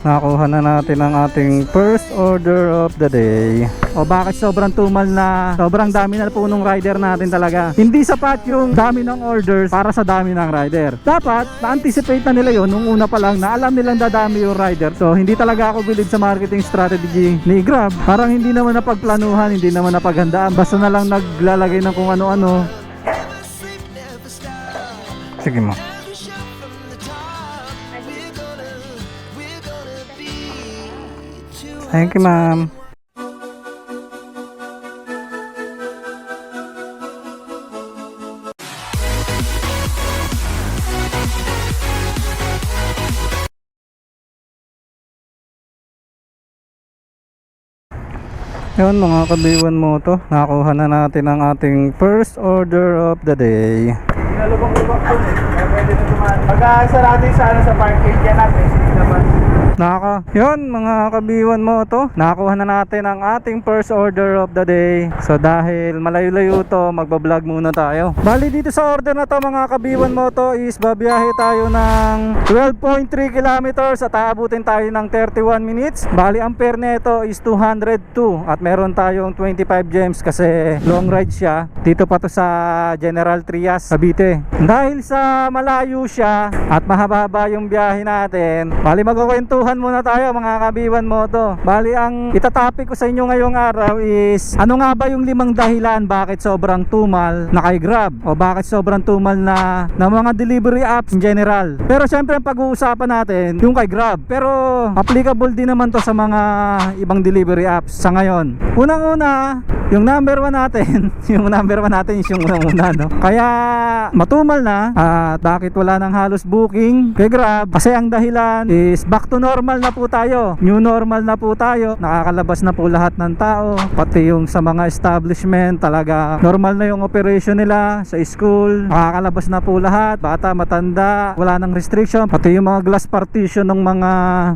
Nakuha na natin ang ating first order of the day. O bakit sobrang tumal na sobrang dami na po nung rider natin talaga. Hindi sapat yung dami ng orders para sa dami ng rider. Dapat na-anticipate na nila yon nung una pa lang na alam nilang dadami yung rider. So hindi talaga ako bilib sa marketing strategy ni Grab. Parang hindi naman napagplanuhan, hindi naman napaghandaan. Basta na lang naglalagay ng kung ano-ano. Sige mo. Thank you, ma'am. Yun mga kabiwan mo to Nakakuha na natin ang ating first order of the day Nalubang-lubang po. Kaya pwede na tumaan. Pag-aasa natin sa, ano, sa parking dyan natin. Naman. Naka, yun mga kabiwan mo to. Nakakuha na natin ang ating first order of the day. So dahil malayo-layo to Magbablog muna tayo. Bali dito sa order na to mga kabiwan mo to Is babiyahe tayo ng 12.3 kilometers At aabutin tayo ng 31 minutes. Bali ang fare nito is 202 At meron tayong 25 gems Kasi long ride siya. Dito pa to sa General Trias Cavite. Dahil sa malayo siya At mahaba yung biyahe natin Bali magkukwentuhan muna tayo mga kabiwan mo to Bali ang itatopic ko sa inyo ngayong araw is Ano nga ba yung limang dahilan bakit sobrang tumal na kay Grab? O bakit sobrang tumal na na mga delivery apps in general? Pero syempre ang pag-uusapan natin yung kay Grab. Pero applicable din naman to sa mga ibang delivery apps sa ngayon. Unang-una yung number one natin Yung number one natin is yung unang-una no? Kaya matumal na at bakit wala nang halos booking kay Grab? Kasi ang dahilan is back to normal na po tayo. New normal na po tayo. Nakakalabas na po lahat ng tao pati yung sa mga establishment talaga normal na yung operation nila sa school. Nakakalabas na po lahat bata matanda wala nang restriction. Pati yung mga glass partition ng mga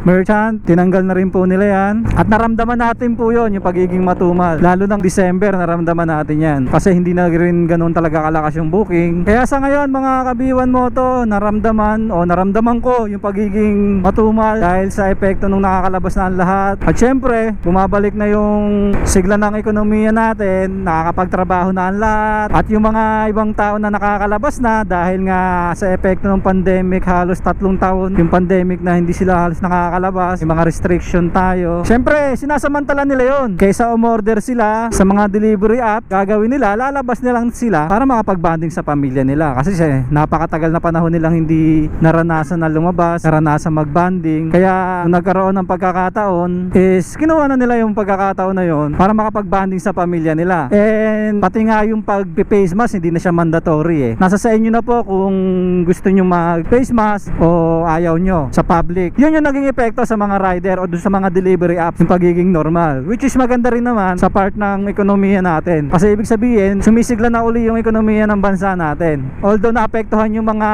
merchant tinanggal na rin po nila yan. At naramdaman natin po yon yung pagiging matumal. Lalo ng December naramdaman natin yan. Kasi hindi na rin ganun talaga kalakas yung booking. Kaya sa ngayon mga kabiwan mo to naramdaman o naramdaman ko yung pagiging matumal. Dahil sa epekto nung nakakalabas na ang lahat. At syempre bumabalik na yung sigla ng ekonomiya natin nakakapagtrabaho na ang lahat. At yung mga ibang tao na nakakalabas na dahil nga sa epekto ng pandemic halos tatlong taon yung pandemic na hindi sila halos nakakalabas yung mga restriction tayo. Syempre sinasamantala nila yon kaysa umorder sila sa mga delivery app gagawin nila lalabas nilang sila para makapag-bonding sa pamilya nila. Kasi siya, napakatagal na panahon nilang hindi naranasan na lumabas naranasan mag-bonding. Kaya nung nagkaroon ng pagkakataon is kinuha na nila yung pagkakataon na yon para makapag-bonding sa pamilya nila. And pati nga yung pag-face mask hindi na siya mandatory eh. Nasa sa inyo na po kung gusto nyo mag-face mask o ayaw nyo sa public. Yun yung naging epekto sa mga rider o sa mga delivery apps yung pagiging normal. Which is maganda rin naman sa part ng ekonomiya natin. Kasi ibig sabihin sumisigla na uli yung ekonomiya ng bansa natin. Although naapektuhan yung mga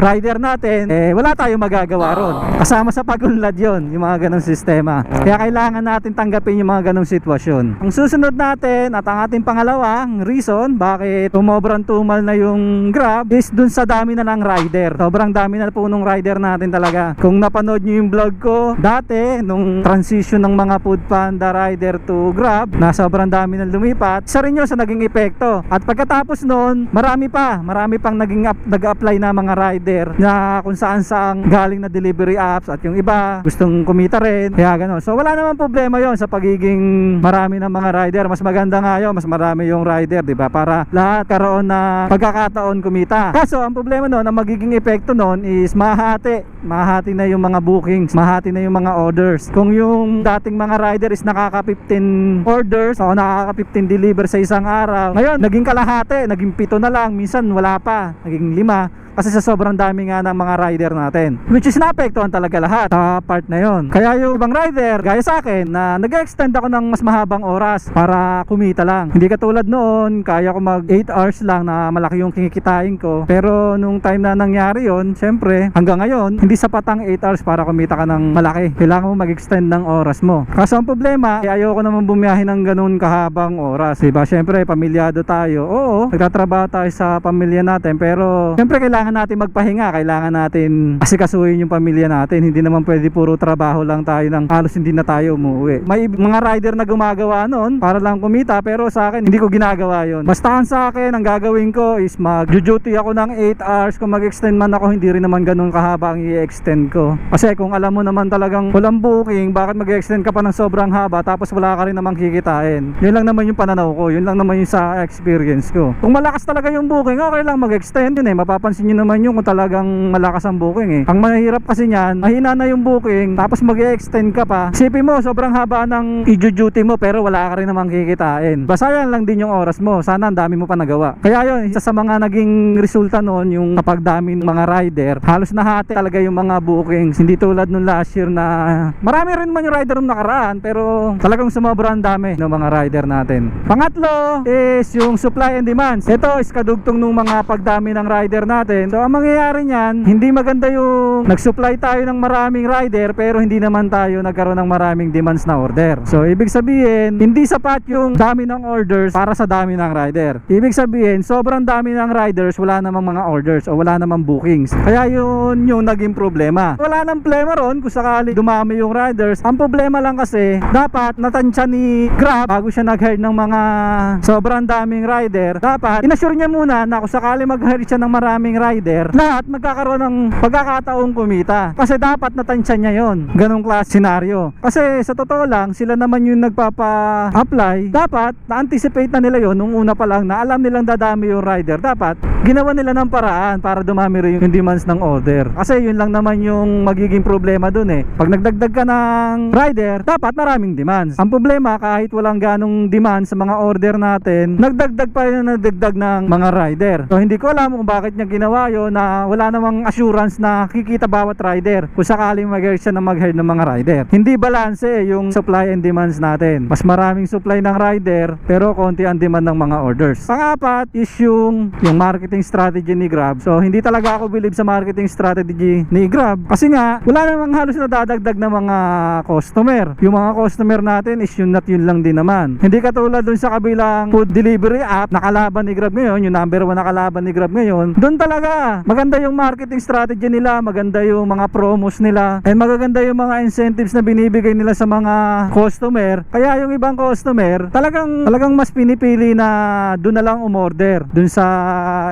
rider natin eh wala tayong magagawa ron. Kasama sa pagunlad yon yung mga ganong sistema. Kaya kailangan natin tanggapin yung mga ganong sitwasyon. Ang susunod natin at ang ating pangalawang reason bakit tumobrang tumal na yung grab is dun sa dami na ng rider. Sobrang dami na po nung rider natin talaga. Kung napanood nyo yung vlog ko dati nung transition ng mga food panda rider to grab na sobrang dami na lumipat isa rin yun sa naging epekto. At pagkatapos noon marami pa marami pang naging up, nag-apply na mga rider na kung saan saan galing na delivery apps at yung iba gustong kumita rin. Kaya gano'n so wala naman problema yon sa pagiging marami ng mga rider. Mas maganda nga yun. Mas marami yung rider di ba? Para lahat karoon na pagkakataon kumita. Kaso ang problema noon ang magiging epekto noon is mahati. Mahati na yung mga bookings. Mahati na yung mga orders. Kung yung dating mga rider is nakaka 15 orders o nakaka 15 deliver sa isang araw ngayon naging kalahati. Naging pito na lang. Minsan wala pa. Naging lima kasi sa sobrang dami nga ng mga rider natin. Which is naapektuhan talaga lahat sa part na yon kaya yung ibang rider gaya sa akin na nag-extend ako ng mas mahabang oras para kumita lang. Hindi katulad noon kaya ko mag 8 hours lang na malaki yung kikitain ko. Pero nung time na nangyari yon syempre hanggang ngayon hindi sapat ang 8 hours para kumita ka ng malaki. Kailangan mo mag-extend ng oras mo. Kaso ang problema eh, ayoko naman bumiyahe ng ganun kahabang oras diba syempre pamilyado tayo. Oo nagtatrabaho tayo sa pamilya natin pero syempre kailangan kailangan natin magpahinga, kailangan natin asikasuhin yung pamilya natin. Hindi naman pwede puro trabaho lang tayo nang halos hindi na tayo umuwi. May mga rider na gumagawa noon para lang kumita pero sa akin hindi ko ginagawa yon. Basta ang sa akin ang gagawin ko is mag-duty ako ng 8 hours. Kung mag-extend man ako hindi rin naman ganun kahaba ang i-extend ko. Kasi kung alam mo naman talagang walang booking, bakit mag-extend ka pa ng sobrang haba tapos wala ka rin namang kikitain. Yun lang naman yung pananaw ko. Yun lang naman yung sa experience ko. Kung malakas talaga yung booking, okay lang mag-extend yun eh. Mapapansin nyo naman yun kung talagang malakas ang booking eh. Ang mahirap kasi niyan, mahina na yung booking, tapos mag-extend ka pa. Isipin mo, sobrang haba ng i-duty mo pero wala ka rin namang kikitain. Basayan lang din yung oras mo. Sana ang dami mo pa nagawa. Kaya yun, isa sa mga naging resulta noon, yung kapag dami ng mga rider, halos nahati talaga yung mga bookings. Hindi tulad nung last year na marami rin man yung rider nung nakaraan pero talagang sumobra ang dami ng mga rider natin. Pangatlo is yung supply and demands. Ito is kadugtong nung mga pagdami ng rider natin. So ang mangyayari niyan, hindi maganda yung nag-supply tayo ng maraming rider pero hindi naman tayo nagkaroon ng maraming demands na order. So ibig sabihin, hindi sapat yung dami ng orders para sa dami ng rider. Ibig sabihin, sobrang dami ng riders, wala namang mga orders o wala namang bookings. Kaya yun yung naging problema. Wala nang problema ron kung sakali dumami yung riders. Ang problema lang kasi, dapat natansya ni Grab bago siya nag-hire ng mga sobrang daming rider. Dapat, inassure niya muna na kung sakali mag-hire siya ng maraming rider, lahat magkakaroon ng pagkakataong kumita. Kasi dapat natansya niya yon Ganong class scenario. Kasi sa totoo lang, sila naman yung nagpapa-apply. Dapat, na-anticipate na nila yon nung una pa lang na alam nilang dadami yung rider. Dapat, ginawa nila ng paraan para dumami rin yung demands ng order. Kasi yun lang naman yung magiging problema dun eh. Pag nagdagdag ka ng rider, dapat maraming demands. Ang problema, kahit walang ganong demand sa mga order natin, nagdagdag pa rin na nagdagdag ng mga rider. So hindi ko alam kung bakit niya ginawa yun na wala namang assurance na kikita bawat rider kung sakaling mag-hire siya na mag-hire ng mga rider. Hindi balance eh, yung supply and demands natin. Mas maraming supply ng rider pero konti ang demand ng mga orders. Pangapat is yung, yung marketing strategy ni Grab. So hindi talaga ako believe sa marketing strategy ni Grab kasi nga wala namang halos na mga customer. Yung mga customer natin is yun at yun lang din naman. Hindi katulad dun sa kabilang food delivery app na kalaban ni Grab ngayon, yung number one na kalaban ni Grab ngayon, dun talaga maganda yung marketing strategy nila, maganda yung mga promos nila, and magaganda yung mga incentives na binibigay nila sa mga customer. Kaya yung ibang customer, talagang talagang mas pinipili na doon na lang umorder dun sa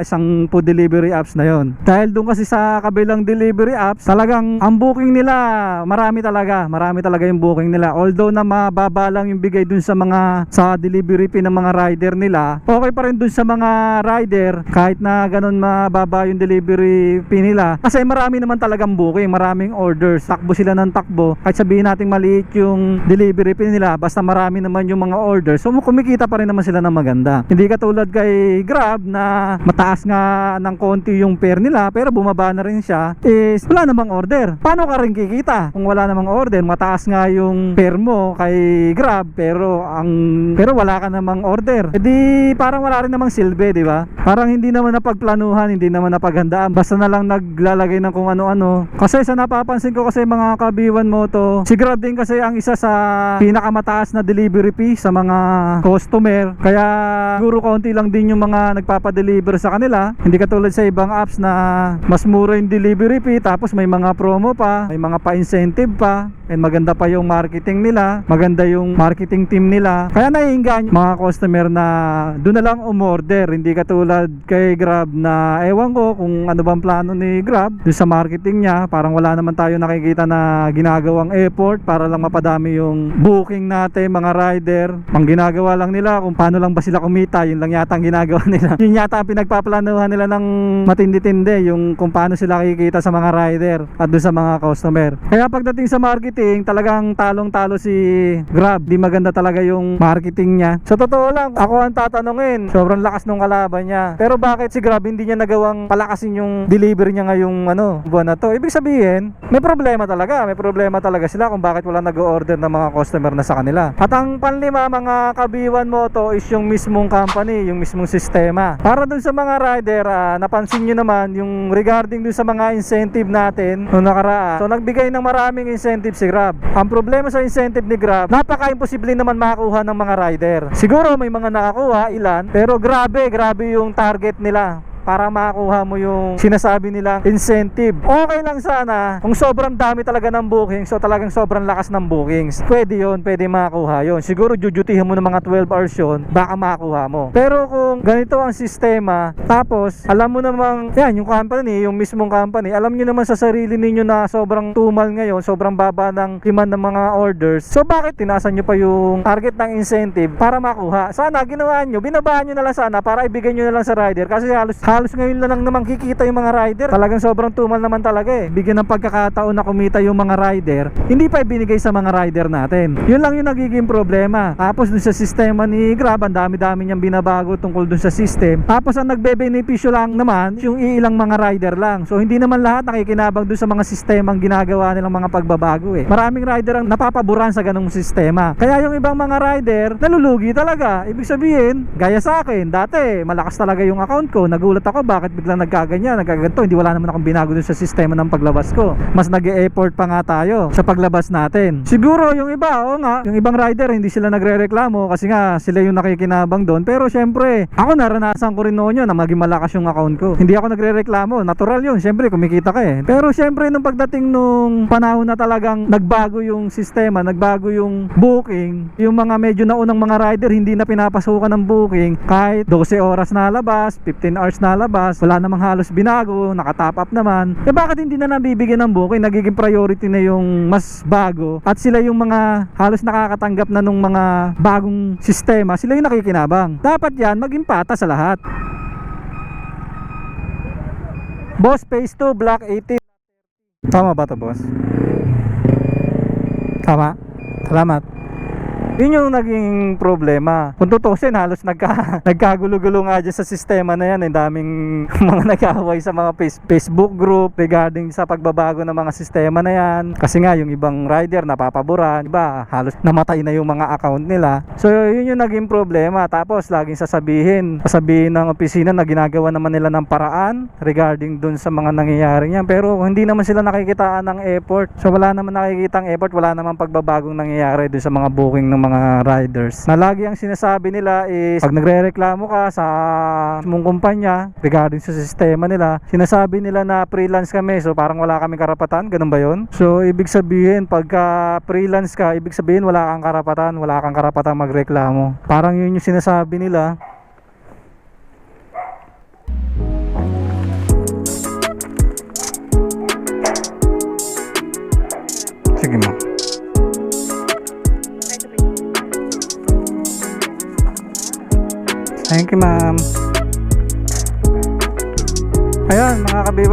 isang food delivery apps na yon. Dahil doon kasi sa kabilang delivery apps, talagang ang booking nila marami talaga, marami talaga yung booking nila. Although na mababa lang yung bigay dun sa mga sa delivery fee ng mga rider nila, okay pa rin dun sa mga rider kahit na ganun mababa yung delivery fee nila. Kasi marami naman talagang booking, maraming orders. Takbo sila ng takbo. Kahit sabihin natin maliit yung delivery fee nila, basta marami naman yung mga orders. So kumikita pa rin naman sila ng maganda. Hindi katulad kay Grab na mataas nga ng konti yung fare nila pero bumaba na rin siya is wala namang order. Paano ka rin kikita kung wala namang order? Mataas nga yung fare mo kay Grab pero ang pero wala ka namang order. E di parang wala rin namang silbi, di ba? Parang hindi naman napagplanuhan, hindi naman napaghandaan. Basta na lang naglalagay ng kung ano-ano. Kasi sa napapansin ko kasi mga kabiwan mo to, si Grab din kasi ang isa sa pinakamataas na delivery fee sa mga customer. Kaya siguro konti lang din yung mga nagpapadeliver sa kanila. Hindi katulad sa ibang apps na mas mura yung delivery fee tapos may mga promo pa, may mga pa-incentive pa, and maganda pa yung marketing nila, maganda yung marketing team nila. Kaya naiingan mga customer na doon na lang umorder, hindi katulad kay Grab na ewan ko kung ano bang plano ni Grab doon sa marketing niya. Parang wala naman tayo nakikita na ginagawang effort para lang mapadami yung booking natin mga rider. Ang ginagawa lang nila kung paano lang ba sila kumita, yun lang yata ang ginagawa nila. yun yata ang pinagpaplanuhan nila ng matindi-tindi, yung kung paano sila kikita sa mga rider at doon sa mga customer. Kaya pagdating sa marketing, talagang talong-talo si Grab. Di maganda talaga yung marketing niya. Sa totoo lang, ako ang tatanungin. Sobrang lakas nung kalaban niya. Pero bakit si Grab hindi niya nagawang palakasin yung delivery niya ngayong ano, buwan na to? Ibig sabihin, may problema talaga. May problema talaga sila kung bakit wala nag-order ng mga customer na sa kanila. At ang panlima mga kabiwan mo to is yung mismong company, yung mismong sistema. Para dun sa mga rider, ah, napansin nyo naman yung regarding dun sa mga incentive natin noong nakaraan. So nagbigay ng maraming incentive si Grab. Ang problema sa incentive ni Grab, napaka-imposible naman makakuha ng mga rider. Siguro may mga nakakuha, ilan, pero grabe, grabe yung target nila para makuha mo yung sinasabi nilang incentive. Okay lang sana kung sobrang dami talaga ng bookings so talagang sobrang lakas ng bookings. Pwede yon pwede makuha yon Siguro jujutihan mo ng mga 12 hours yun, baka makuha mo. Pero kung ganito ang sistema, tapos alam mo namang, yan, yung company, yung mismong company, alam nyo naman sa sarili ninyo na sobrang tumal ngayon, sobrang baba ng demand ng mga orders. So bakit tinasan nyo pa yung target ng incentive para makuha? Sana ginawa nyo, binabaan nyo na lang sana para ibigay nyo na lang sa rider. Kasi halos, halos ngayon na lang naman kikita yung mga rider. Talagang sobrang tumal naman talaga eh. Bigyan ng pagkakataon na kumita yung mga rider, hindi pa ibinigay sa mga rider natin. Yun lang yung nagiging problema. Tapos dun sa sistema ni Grab, ang dami-dami niyang binabago tungkol dun sa system. Tapos ang nagbe-benepisyo lang naman, yung iilang mga rider lang. So hindi naman lahat nakikinabang dun sa mga sistemang ginagawa nilang mga pagbabago eh. Maraming rider ang napapaboran sa ganung sistema. Kaya yung ibang mga rider, nalulugi talaga. Ibig sabihin, gaya sa akin, dati malakas talaga yung account ko. Nagulat ako bakit biglang nagkaganyan, nagkaganto. Hindi wala naman akong binago dun sa sistema ng paglabas ko. Mas nag effort pa nga tayo sa paglabas natin. Siguro yung iba, oo nga, yung ibang rider hindi sila nagre-reklamo kasi nga sila yung nakikinabang doon. Pero syempre, ako naranasan ko rin noon yun na maging malakas yung account ko. Hindi ako nagre-reklamo, natural yun. Syempre, kumikita ka eh. Pero syempre, nung pagdating nung panahon na talagang nagbago yung sistema, nagbago yung booking, yung mga medyo naunang mga rider hindi na pinapasukan ng booking kahit 12 oras na labas, 15 hours na labas, wala namang halos binago, nakatap up naman. Eh bakit hindi na nabibigyan ng booking? Nagiging priority na yung mas bago at sila yung mga halos nakakatanggap na nung mga bagong sistema, sila yung nakikinabang. Dapat yan maging pata sa lahat. Boss, phase 2, block 18. Tama ba to boss? Tama? Salamat. Yun yung naging problema. Kung tutusin, halos nagka, nagkagulo-gulo nga dyan sa sistema na yan. Ang daming mga nag-away sa mga face, Facebook group regarding sa pagbabago ng mga sistema na yan. Kasi nga, yung ibang rider napapaboran. Iba, halos namatay na yung mga account nila. So, yun yung naging problema. Tapos, laging sasabihin, sasabihin ng opisina na ginagawa naman nila ng paraan regarding dun sa mga nangyayari niyan. Pero, hindi naman sila nakikitaan ng effort. So, wala naman nakikitang effort. Wala naman pagbabagong nangyayari dun sa mga booking ng mga riders. Na lagi ang sinasabi nila is pag nagre-reklamo ka sa mong kumpanya regarding sa sistema nila, sinasabi nila na freelance kami so parang wala kaming karapatan, ganun ba yun? So ibig sabihin pagka freelance ka, ibig sabihin wala kang karapatan, wala kang karapatan magreklamo. Parang yun yung sinasabi nila.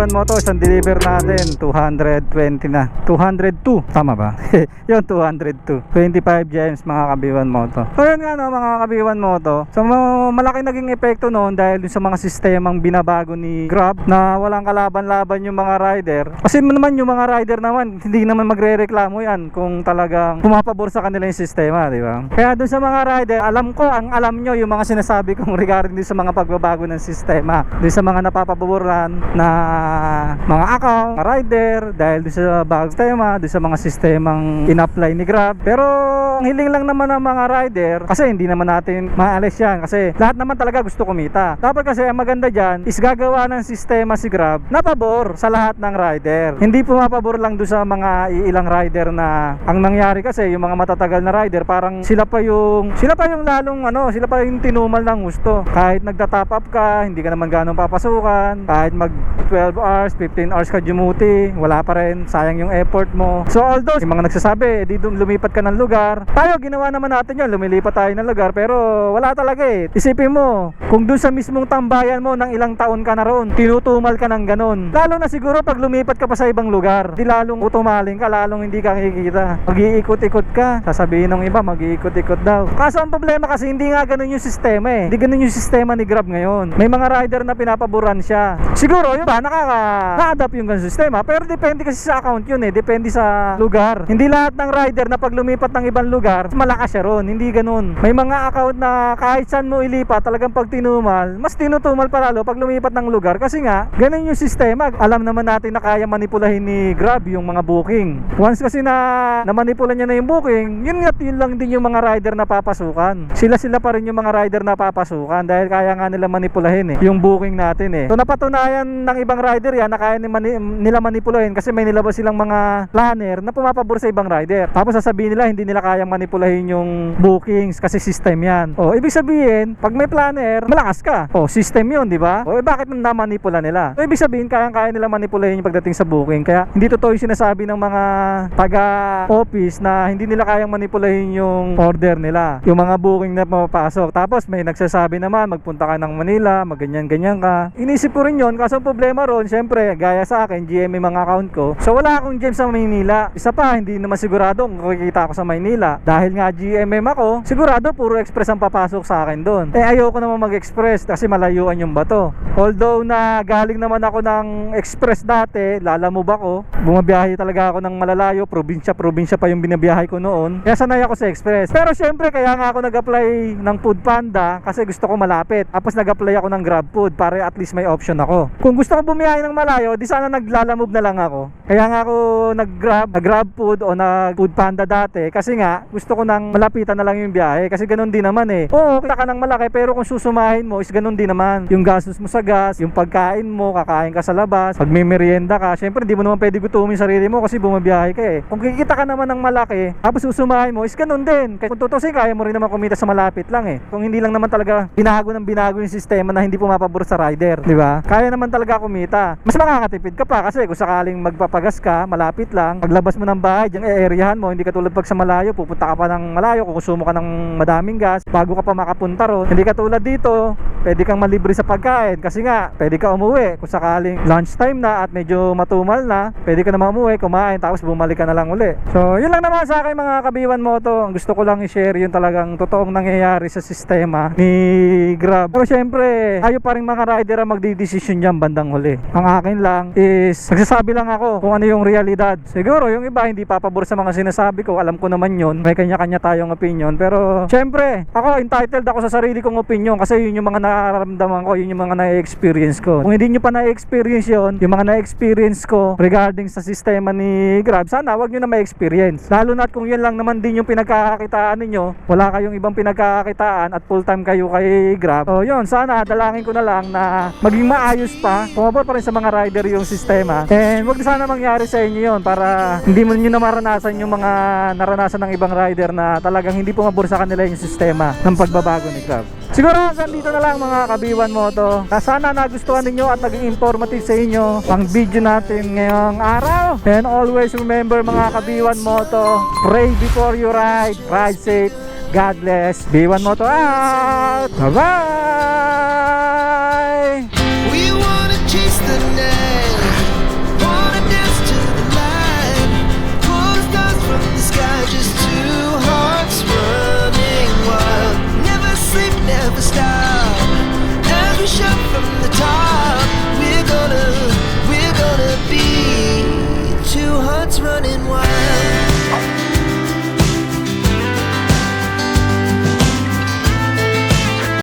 Kabiwan mo to, isang deliver natin, 220 na. 202, tama ba? yun, 202. 25 gems, mga kabiwan mo to. So yun nga no, mga kabiwan mo to. So ma- malaki naging epekto noon dahil sa mga sistemang binabago ni Grab na walang kalaban-laban yung mga rider. Kasi naman yung mga rider naman, hindi naman magre-reklamo yan kung talagang pumapabor sa kanila yung sistema, di ba? Kaya dun sa mga rider, alam ko, ang alam nyo yung mga sinasabi kong regarding sa mga pagbabago ng sistema. Dun sa mga napapaboran na mga account, mga rider, dahil dun sa bagong sistema, dun sa mga sistemang in-apply ni Grab. Pero ang hiling lang naman ng mga rider, kasi hindi naman natin maalis yan. Kasi lahat naman talaga gusto kumita. Dapat kasi ang maganda dyan is gagawa ng sistema si Grab na pabor sa lahat ng rider. Hindi pumapabor lang doon sa mga iilang rider na ang nangyari kasi yung mga matatagal na rider parang sila pa yung sila pa yung lalong ano, sila pa yung tinumal ng gusto. Kahit nagta-top up ka, hindi ka naman ganong papasukan. Kahit mag 12 hours, 15 hours ka dumuti, wala pa rin, sayang yung effort mo. So although yung mga nagsasabi, di dum- lumipat ka ng lugar. Tayo ginawa naman natin yun, lumilipat tayo ng lugar pero wala talaga eh. Isipin mo, kung dun sa mismong tambayan mo ng ilang taon ka na roon, tinutumal ka ng ganon. Lalo na siguro pag lumipat ka pa sa ibang lugar, di lalong utumaling ka, lalong hindi ka kikita. Mag-iikot-ikot ka, sasabihin ng iba, mag-iikot-ikot daw. Kaso ang problema kasi hindi nga ganon yung sistema eh. Hindi ganon yung sistema ni Grab ngayon. May mga rider na pinapaboran siya. Siguro, yun ba, nakaka na-adapt yung ganung sistema. Pero depende kasi sa account yun eh. Depende sa lugar. Hindi lahat ng rider na pag lumipat ng ibang lugar, malakas siya ron. Hindi ganun. May mga account na kahit saan mo ilipat, talagang pag tinumal, mas tinutumal pa lalo pag lumipat ng lugar. Kasi nga, ganun yung sistema. Alam naman natin na kaya manipulahin ni Grab yung mga booking. Once kasi na namanipula niya na yung booking, yun nga yun lang din yung mga rider na papasukan. Sila-sila pa rin yung mga rider na papasukan dahil kaya nga nila manipulahin eh, yung booking natin eh. So napatunayan ng ibang rider yan na kaya ni mani- nila manipulahin kasi may nilabas silang mga planner na pumapabor sa ibang rider. Tapos sasabihin nila hindi nila kayang manipulahin yung bookings kasi system yan. O ibig sabihin, pag may planner, malakas ka. O system yun, di ba? O eh, bakit namanipula nila? So ibig sabihin, kayang-kaya nila manipulahin yung pagdating sa booking. Kaya hindi totoo yung sinasabi ng mga taga-office na hindi nila kayang manipulahin yung order nila. Yung mga booking na mapapasok. Tapos may nagsasabi naman, magpunta ka ng Manila, magganyan-ganyan ka. Inisip ko rin yun, kaso problema ron, syempre, gaya sa akin, GM yung mga account ko. So wala akong gem sa Maynila. Isa pa, hindi naman sigurado kung kikita ako sa Maynila. Dahil nga GMM ako, sigurado puro express ang papasok sa akin doon. Eh ayoko naman mag-express kasi malayuan yung bato. Although na galing naman ako ng express dati, lalamove ako. Bumabiyahe talaga ako ng malalayo, probinsya, probinsya pa yung binabiyahe ko noon. Kaya sanay ako sa express. Pero syempre, kaya nga ako nag-apply ng Food Panda kasi gusto ko malapit. Tapos nag-apply ako ng Grab Food para at least may option ako. Kung gusto ko bumiyahe malayo, di sana naglalamove na lang ako. Kaya nga ako nag-grab, nag-grab food o nag-food panda dati kasi nga gusto ko nang malapitan na lang yung biyahe kasi ganun din naman eh. Oo, kita ka ng malaki pero kung susumahin mo is ganun din naman. Yung gastos mo sa gas, yung pagkain mo, kakain ka sa labas, pag may merienda ka, syempre hindi mo naman pwede gutumin sarili mo kasi bumabiyahe ka eh. Kung kikita ka naman ng malaki, tapos susumahin mo is ganun din. Kaya kung tutusin, kaya mo rin naman kumita sa malapit lang eh. Kung hindi lang naman talaga binago ng binago yung sistema na hindi pumapabor sa rider, di ba? Kaya naman talaga kumita. Mas makakatipid ka pa kasi kung sakaling magpapagas ka, malapit lang, paglabas mo ng bahay, diyan e-areahan mo, hindi ka tulad pag sa malayo, pupunta ka pa ng malayo, kukusumo ka ng madaming gas bago ka pa makapunta ron. Hindi ka tulad dito, pwede kang malibre sa pagkain kasi nga, pwede ka umuwi kung sakaling lunchtime na at medyo matumal na, pwede ka naman umuwi, kumain, tapos bumalik ka na lang uli. So, yun lang naman sa akin mga kabiwan mo to. Gusto ko lang i-share yung talagang totoong nangyayari sa sistema ni Grab. Pero syempre, tayo pa rin mga rider ang magdidesisyon dyan bandang huli. Ang akin lang is, nagsasabi lang ako kung ano yung realidad. Siguro, yung iba hindi papabor sa mga sinasabi ko. Alam ko naman yun. May kanya-kanya tayong opinion. Pero, syempre, ako entitled ako sa sarili kong opinion kasi yun yung mga nararamdaman ko, yun yung mga na-experience ko. Kung hindi nyo pa na-experience yun, yung mga na-experience ko regarding sa sistema ni Grab, sana wag nyo na ma-experience. Lalo na kung yun lang naman din yung pinagkakakitaan ninyo, wala kayong ibang pinagkakakitaan at full time kayo kay Grab. So yun, sana dalangin ko na lang na maging maayos pa, pumabot pa rin sa mga rider yung sistema. And wag sana mangyari sa inyo yun para hindi mo nyo na maranasan yung mga naranasan ng ibang rider na talagang hindi pumabor sa kanila yung sistema ng pagbabago ni Grab. Siguro hanggang dito na lang mga kabiwan mo to. Na Sana nagustuhan ninyo at naging informative sa inyo ang video natin ngayong araw. And always remember mga kabiwan mo to, pray before you ride, ride safe, God bless. B1 Moto out! Bye-bye!